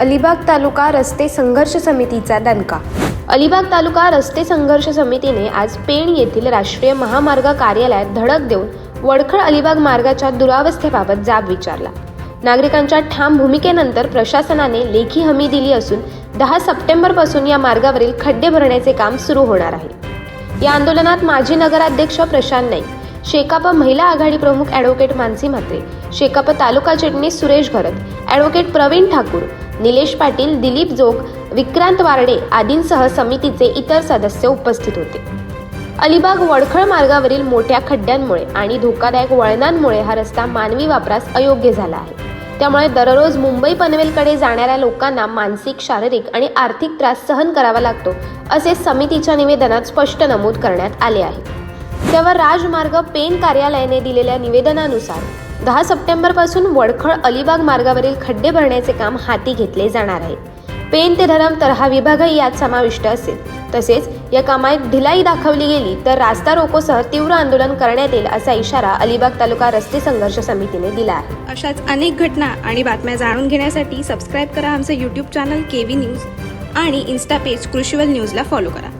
अलिबाग तालुका रस्ते संघर्ष समितीचा दणका. अलिबाग तालुका रस्ते संघर्ष समितीने आज पेण येथील राष्ट्रीय महामार्ग कार्यालयात धडक देऊन वडखळ अलिबाग मार्गाच्या दुरावस्थेबाबत जाब विचारला. नागरिकांच्या ठाम भूमिकेनंतर प्रशासनाने लेखी हमी दिली असून दहा सप्टेंबरपासून या मार्गावरील खड्डे भरण्याचे काम सुरू होणार आहे. या आंदोलनात माजी नगराध्यक्ष प्रशांत नाईक शेकाप महिला आघाडी प्रमुख ॲडव्होकेट मानसी म्हात्रे शेकाप तालुका चिटणीस सुरेश भरत ॲडव्होकेट प्रवीण ठाकूर निलेश पाटील दिलीप जोग विक्रांत वारडे आदींसह समितीचे इतर सदस्य उपस्थित होते. अलिबाग वडखळ मार्गावरील मोठ्या खड्ड्यांमुळे आणि धोकादायक वळणांमुळे हा रस्ता मानवी वापरास अयोग्य झाला आहे. त्यामुळे दररोज मुंबई पनवेलकडे जाणाऱ्या लोकांना मानसिक शारीरिक आणि आर्थिक त्रास सहन करावा लागतो असे समितीच्या निवेदनात स्पष्ट नमूद करण्यात आले आहे. तेव्हा राजमार्ग पेन कार्यालयाने दिलेल्या निवेदनानुसार दहा सप्टेंबरपासून वडखळ अलिबाग मार्गावरील खड्डे भरण्याचे काम हाती घेतले जाणार आहे. पेन ते धरम तर हा विभागही यात समाविष्ट असेल. तसेच या कामात ढिलाई दाखवली गेली तर रास्ता रोकोसह तीव्र आंदोलन करण्यात येईल असा इशारा अलिबाग तालुका रस्ते संघर्ष समितीने दिला आहे. अशाच अनेक घटना आणि बातम्या जाणून घेण्यासाठी सबस्क्राईब करा आमचं YouTube channel K V news आणि इन्स्टा पेज कृषीवल न्यूजला फॉलो करा.